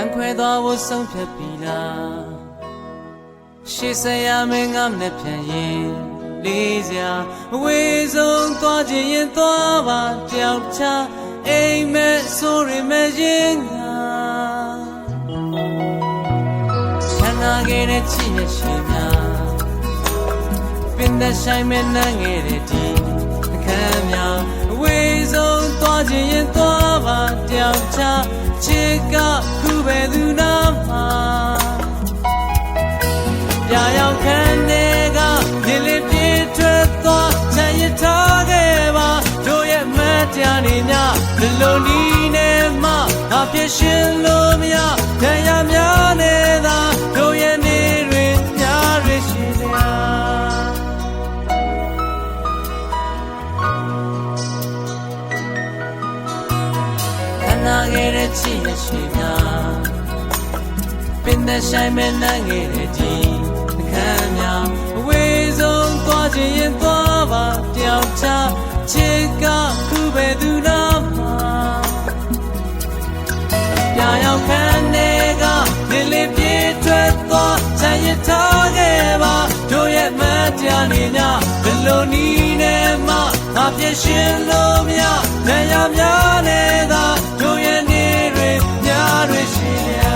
လမ်းခွဲသွားဖို့ဆုံးဖြတ်ပြီလားရှေ့ဆက်ရမယ်ငါမနဲ့ပြန်ရင်လေးစရာအဝေးဆုံးသွားခြင်းရင်သွားပါတယောက်ချအိမ်မဲ့ဆိုရမယ်ရင်ငါချမ်းသာခဲ့တဲ့ချစ်ရဲ့ရှင်များပင်သက်ဆိုင်မဲ့နန်းငယ်တဲ့ဒီအခမ်းများအဝေးဆုံးသွားခြင်းရင်သွားပါတယောက်ချချစ်က ခုပဲသူနာမှာပြာရောက်ခံတဲ့ကဒီလေးပြေးထွက်သွားချမ်းရထားခဲ့ပါတို့ရဲ့မတရားနေများဘယ်လိုနီးနေမှငါပြည့်ရှင်လို့မရတရားများနေသာတို့ရဲ့နေတွေများတွေရှိများခန္ဓာခဲ့တဲ့ချစ်ရဲ့ရှိများပ င်သက်ဆိုင်မဲ့နိုင်ခဲ့တဲ့ဒီအခမ်းများအဝေးဆုံးသွားခြင်းရင်သွားပါတယောက်ချချစ်ကခုပဲသူနာမှာပြာရောက်ခံနေကလေးလေးပြေးထွက်သွားချမ်းရထားခဲ့ပါတို့ရဲ့မတရားနေ냐ဘယ်လိုနီးနေမှငါပြည့်ရှင်လို့မရတရားများနေသာတို့ရဲ့နေတွေများတွေရှိရ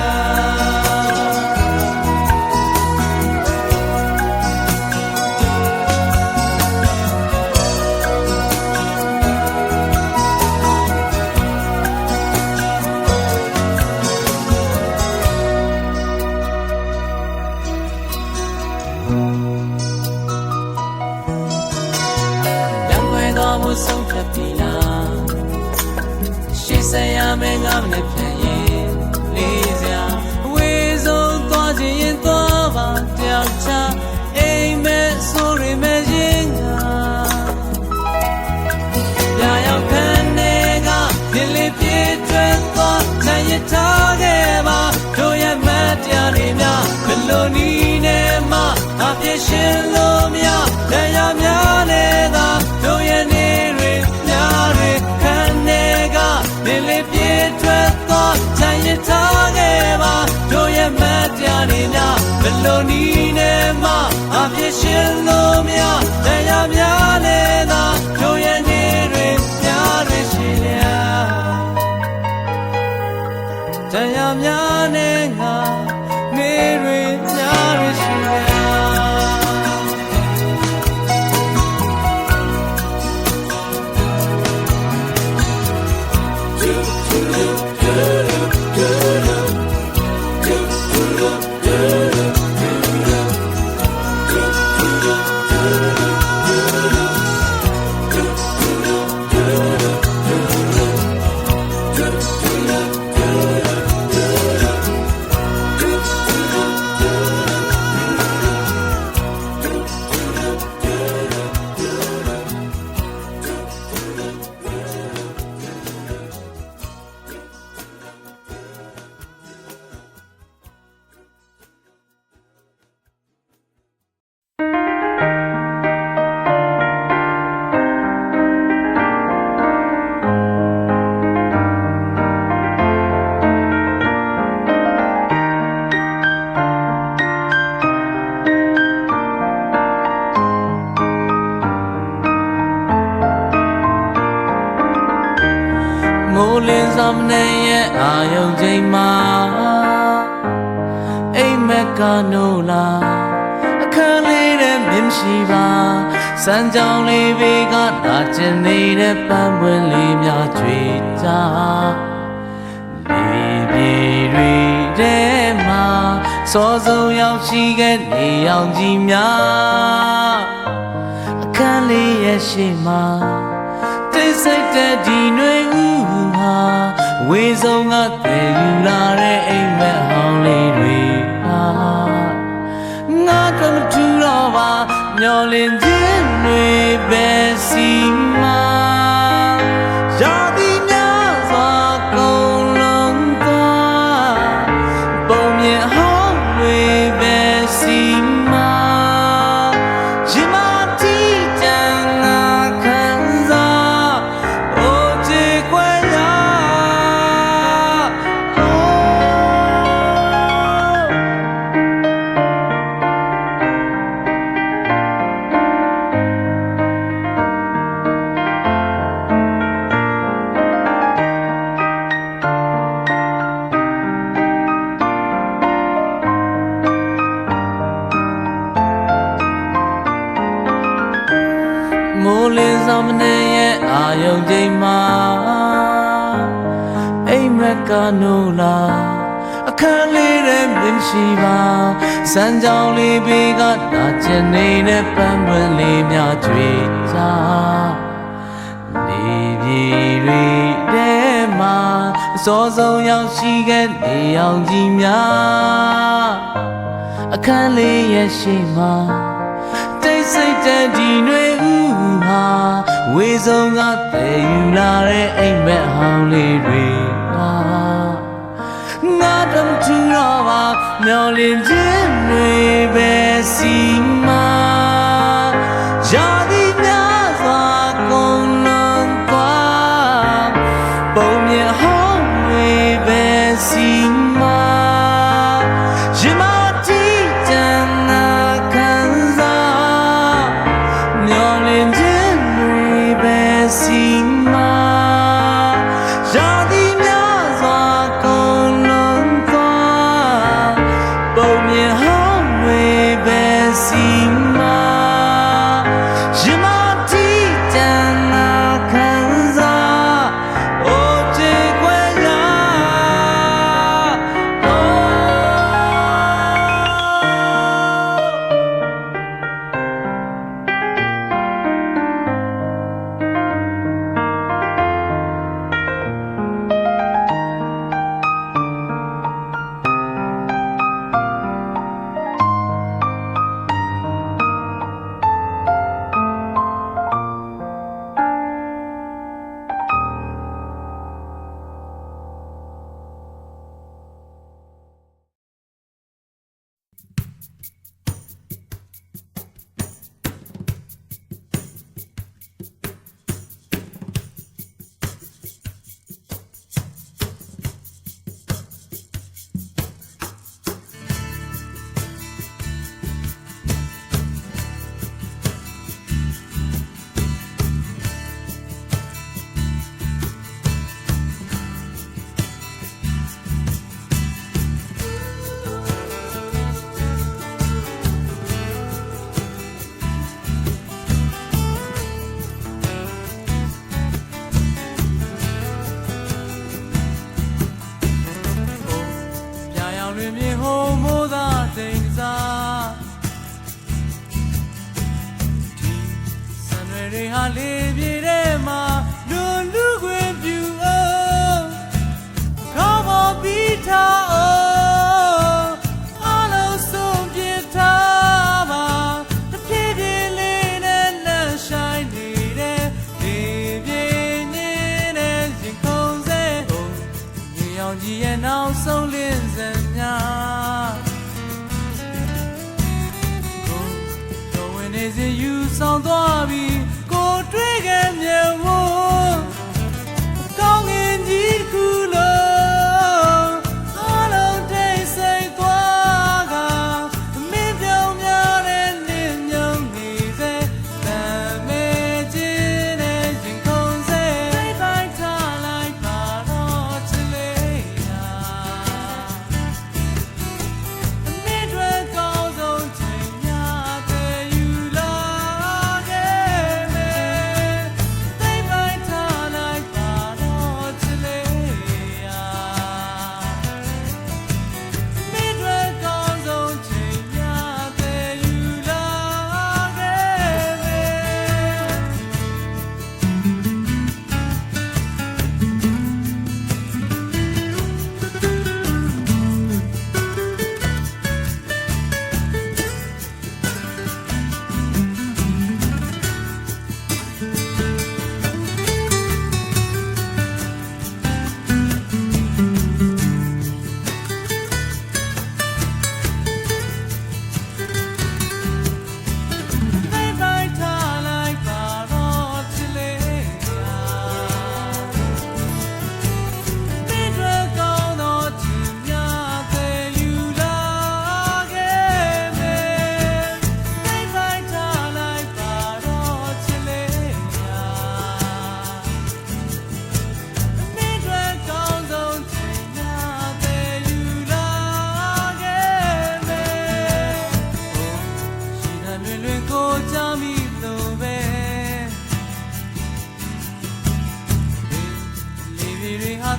ရှင်လို့မရတရားများနေသာတို့ရဲ့နေတွေများတွေခံနေကဒီလေးပြေးထွက်သွားချမ်းရထားခဲ့ပါတို့ရဲ့မတရားနေများဘယ်လိုနီးနေမှအပြည့်ရှင်လို့မရတရားများနေသာတို့ရဲ့ က်ကာနိုလာအခန်းလေးတဲ့မြင်ရှိပါစမ်းကြောင်လေးဘေးကနာကျင်နေတဲ့ပန်းပွင့်လေးများကြွေကြလေပြေတွေထဲမှာစောစုံရောက်ရှိခဲ့နေအောင်ကြီးများအခန်းလေးရဲ့ရှိမှာတိတ်ဆိတ်တဲ့ဒီຫນွေဦးဟာဝေဆုံးကတည်ယူလာတဲ့အိမ်မက်ဟောင်းလေးတွေဟာ ငါကမထူတော့ပါမျောလင်းခြင်းတွေပဲစီမာ လုံချိန်မှာအိမ်မက်ကနိုးလာအခန်းလေးထဲမြင်ရှိပါစံကြောင်လေးဘေးကတာချင်နေတဲ့ပန်းပွင့်လေးများကြွေချာနေပြီတွေထဲမှာအစောဆုံးရောက်ရှိခဲ့လေအောင်ကြီးများအခန်းလေးရဲ့ရှိမှာတိတ်ဆိတ်တဲ့ဒီနွေဦးဟာ ဝေဆုံးကတည်ယူလာတဲ့အိမ်မက်ဟောင်းလေးတွေဟာငါတို့တို့တော့ပါမျောလင်းခြင်းတွေ နေစဉ်ယူဆောင်သွားပြီးကိုတွေ့ခဲ့မြဲဖို့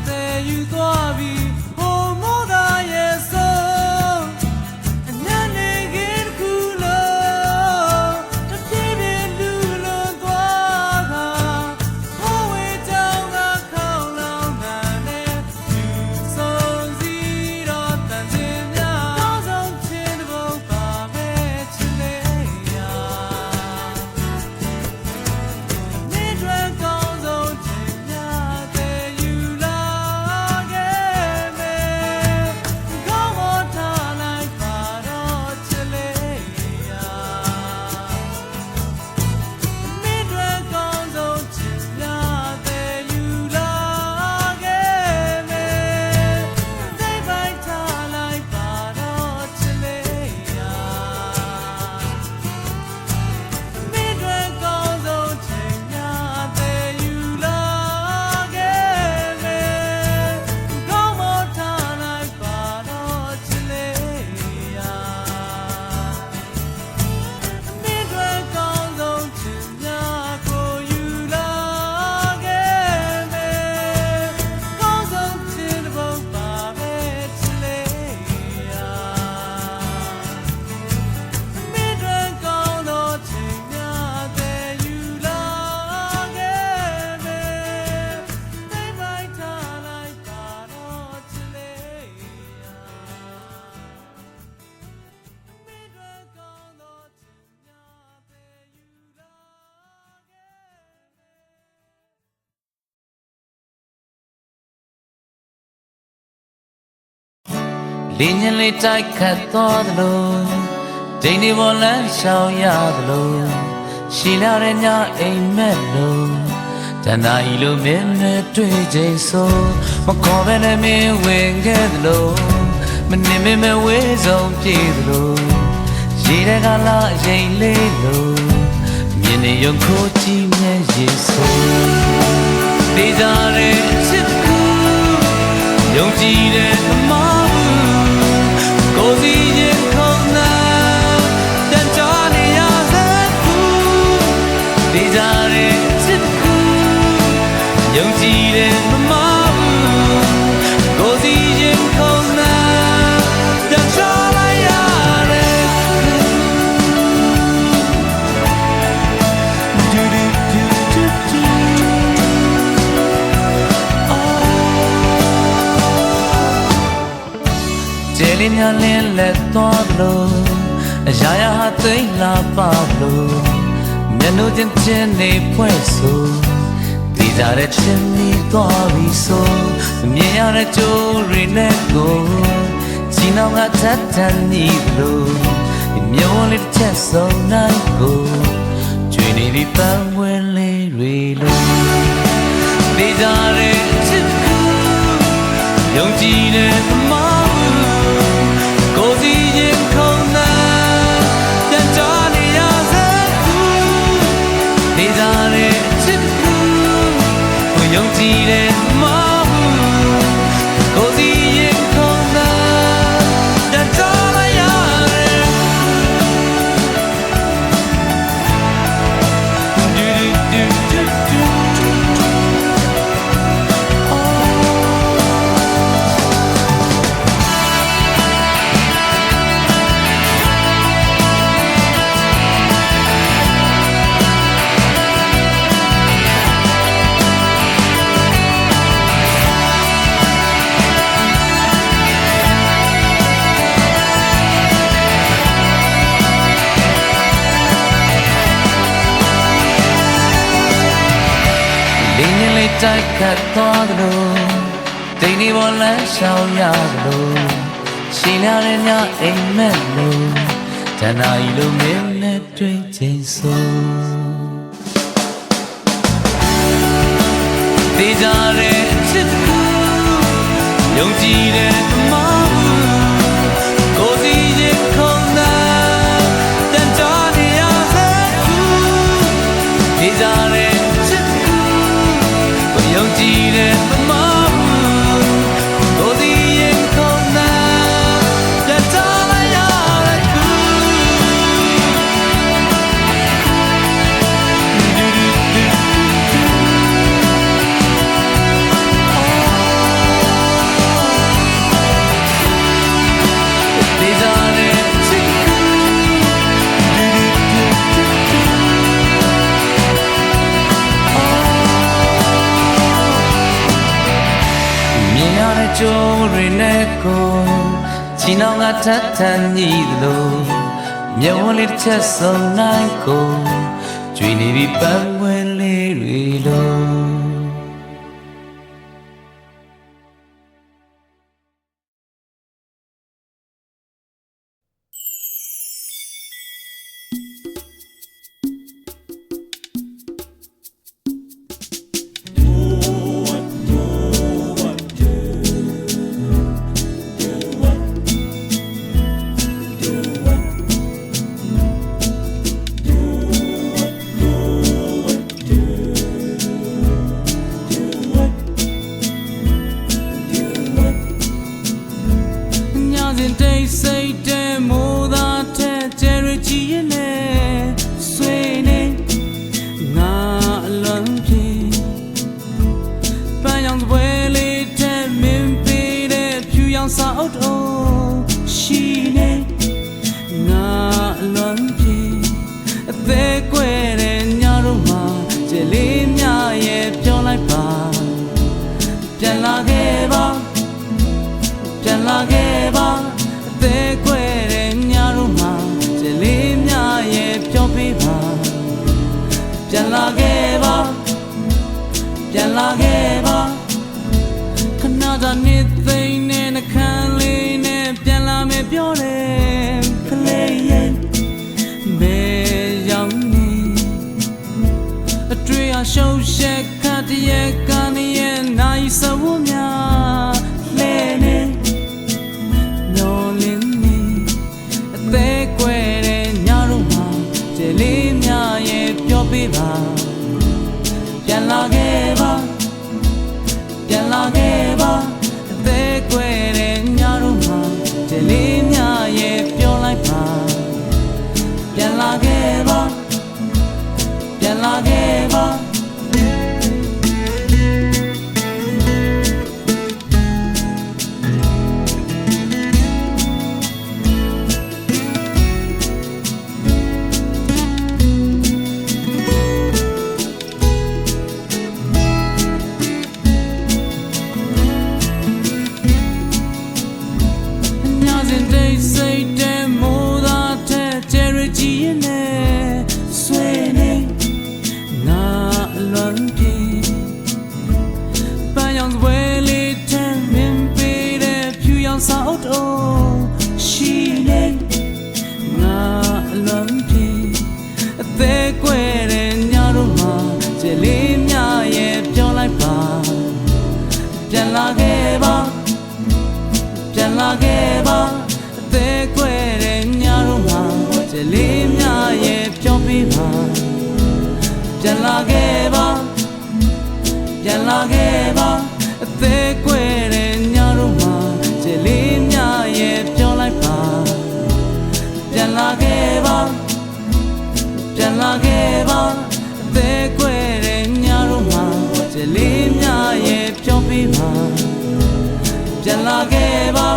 သေးယူသွားပြီ လင်းညလေးတိုက်ခတ်သွားသလိုဒိန်ဒီပေါ်လမ်းရှောင်ရသလိုရှိလာတဲ့ညအိမ်မက်လို့တဏှာဤလိုမင်းနဲ့တွေ့ချိန်ဆိုမခေါ်ဘဲနဲ့မင်းဝင်ခဲ့သလိုမနေမမဝေးဆုံးပြေသလိုရေတဲ့ကလာအရင်လေးလို့မြင်နေရုံခိုးကြည့်မြဲရေဆိုဒေကြတဲ့ချစ်ကူယုံကြည်တဲ့သမား လင်းများလင်းလက်သွားလို့အရာရာဟာသိမ့်လာပါလို့မျက်နှာချင်းချင်းနေဖွဲ့ဆိုတည်ကြတဲ့ချင်းမီသွားပြီဆိုမြင်ရတဲ့ကြိုးတွေနဲ့ကိုជីနောင်ကထပ်ထန်နေလို့မျိုးလေးတစ်ချက်စုံနိုင်ကိုကျွေနေပြီပန်း တိုက်ခတ်သွားသလိုတိမ်ဒီပေါ်လမ်းရှောင်ရသလိုရှင်လာတဲ့ညအိမ်မက်လို့တဏှာဤလိုမင်းနဲ့တွေ့ချိန်ဆိုတေးကြတဲ့ချစ်ကူယုံကြည်တဲ့ ချီနောင်ကထပ်ထန်ညီသလိုမြဝလေးတစ်ချက်စုံနိုင်ကိုကျွေးနေပြီပန်းွယ်လေးတွေလို လာခဲ့ပါပြန်လာခဲ့ပါအသေးခွဲတဲ့ညတို့မှာကြည်လေးမြရဲ့ပြောပေးပါပြန်လာခဲ့ပါပြန်လာခဲ့ပါခဏသာနေသိမ့်နဲ့နှခမ်းလေးနဲ့ပြန် ရက်ကနေရဲ့နိုင်စဝများလဲနေညောလင်းနေအသေးကွယ်တဲ့ညတို့မှာကြယ်လေးများရဲ့ပြောပေးပါပြန်လာခဲ့ပါ ပြန်လာခဲ့ပါပြန်လာခဲ့ပါအသေးကွယ်တဲ့ညတို့မှာကြယ်လေးများရဲ့ပြောပေးပါပြန်လာခဲ့ပါပြန်လာခဲ့ပါအသေးကွယ်တဲ့ညတို့မှာကြယ်လေးများရဲ့ပြောလိုက်ပါပြန်လာခဲ့ပါပြန်လာခဲ့ပါ လာခဲ့ပါ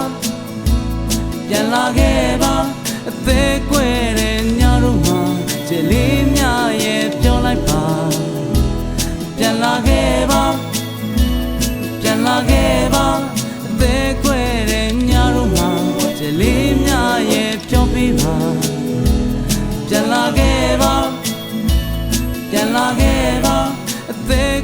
ပြန်လာခဲ့ပါအသေးကွယ်တဲ့ညတို့မှာကြည်လေးများရဲ့ပြောလိုက်ပါပြန်လာခဲ့ပါပြန်လာခဲ့ပါအသေးကွယ်တဲ့ညတို့မှာကြည်လေးများရဲ့ပြောပေးပါပြန်လာခဲ့ပါပြန်လာခဲ့ပါအသေး